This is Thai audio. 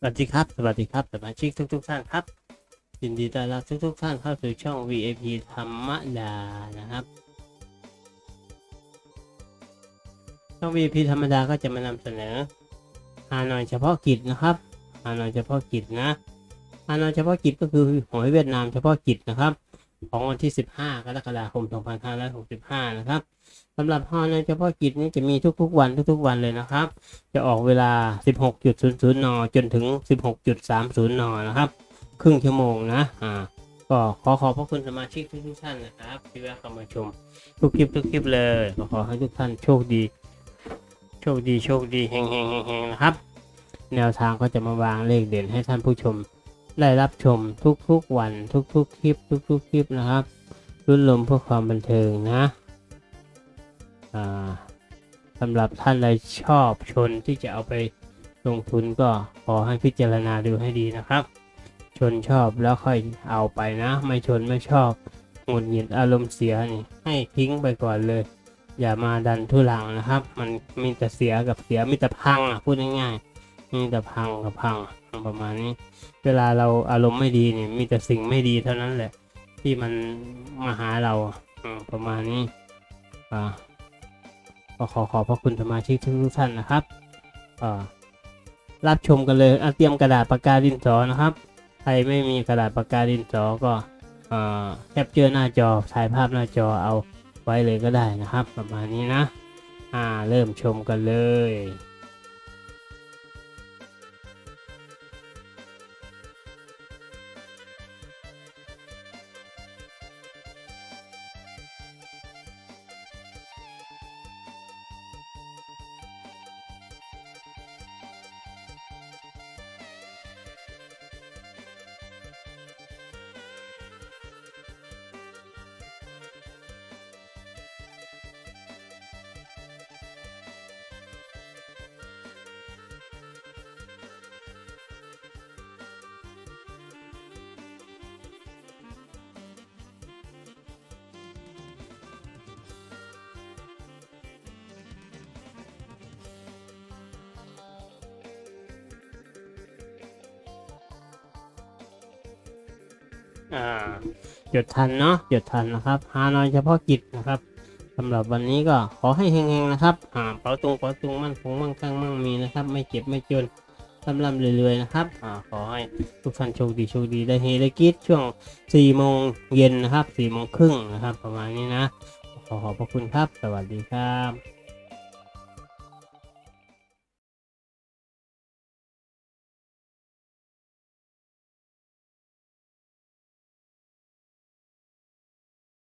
สวัสดีครับ สวัสดีครับสมาชิกทุก ๆ ท่านครับ ยินดีต้อนรับทุก ๆ ท่านเข้าสู่ช่อง VIP ธรรมดานะครับ ช่อง VIP ธรรมดาก็จะมานำเสนอฮานอยเฉพาะกิจนะครับฮานอยเฉพาะกิจนะฮานอยเฉพาะกิจก็คือหอยเวียดนามเฉพาะกิจนะครับ ของวันที่ 15 กรกฎาคม 2565 นะครับสำหรับฮานอยเฉพาะกิจนี้จะมีทุกๆ วันทุกๆ วันเลยนะครับ จะออกเวลา 16.00 น จนถึง 16.30 น นะครับ ครึ่งชั่วโมงนะ อ่า ก็ขอขอบพระคุณสมาชิกทุกๆท่านนะครับ ที่แวะเข้ามาชมทุกคลิปทุกคลิปเลยขอให้ทุกท่านโชคดี โชคดีโชคดีเฮงเฮงเฮงเฮงนะครับ แนวทางก็จะมาวางเลขเด่นให้ท่านผู้ชม ได้รับชมทุกๆวันทุกๆคลิปทุกๆคลิปนะครับรุ่นลมเพื่อความบันเทิงนะสำหรับท่านใดชอบชนที่จะเอาไปลงทุนก็ขอให้พิจารณาดูให้ดีนะครับ ชนชอบแล้วค่อยเอาไปนะ ไม่ชนไม่ชอบหงุดหงิดอารมณ์เสียนี่ให้ทิ้งไปก่อนเลย อย่ามาดันทุลังนะครับ มันมีแต่เสียกับเสียมีแต่พังอะพูดง่ายๆมีแต่พังกับพัง ประมาณนี้ เวลาเราอารมณ์ไม่ดีเนี่ยมีแต่สิ่งไม่ดีเท่านั้นแหละ ที่มันมาหาเราประมาณนี้อ่าก็ขอขอบพระคุณสมาชิกทุกท่านนะครับอ่ารับชมกันเลยเตรียมกระดาษปากกาดินสอนะครับ ใครไม่มีกระดาษปากกาดินสอก็แคปเจอร์หน้าจอถ่ายภาพหน้าจอเอาไว้เลยก็ได้นะครับ ประมาณนี้นะ อ่า เริ่มชมกันเลย อ่าหยุดทันเนาะหยุดทันนะครับฮานอยเฉพาะกิจนะครับสำหรับวันนี้ก็ขอให้เฮงๆนะครับอ่าเป๋าตุงเป๋าตุงมั่นคงมั่งคั่งมั่งมีนะครับ ไม่เจ็บไม่จนลำลำเรื่อยๆนะครับอ่าขอให้ทุกท่านโชคดีโชคดีได้เฮได้กิจช่วง4โมงเย็นนะครับ4โมงครึ่งนะครับ ประมาณนี้นะ ขอขอบพระคุณครับ สวัสดีครับ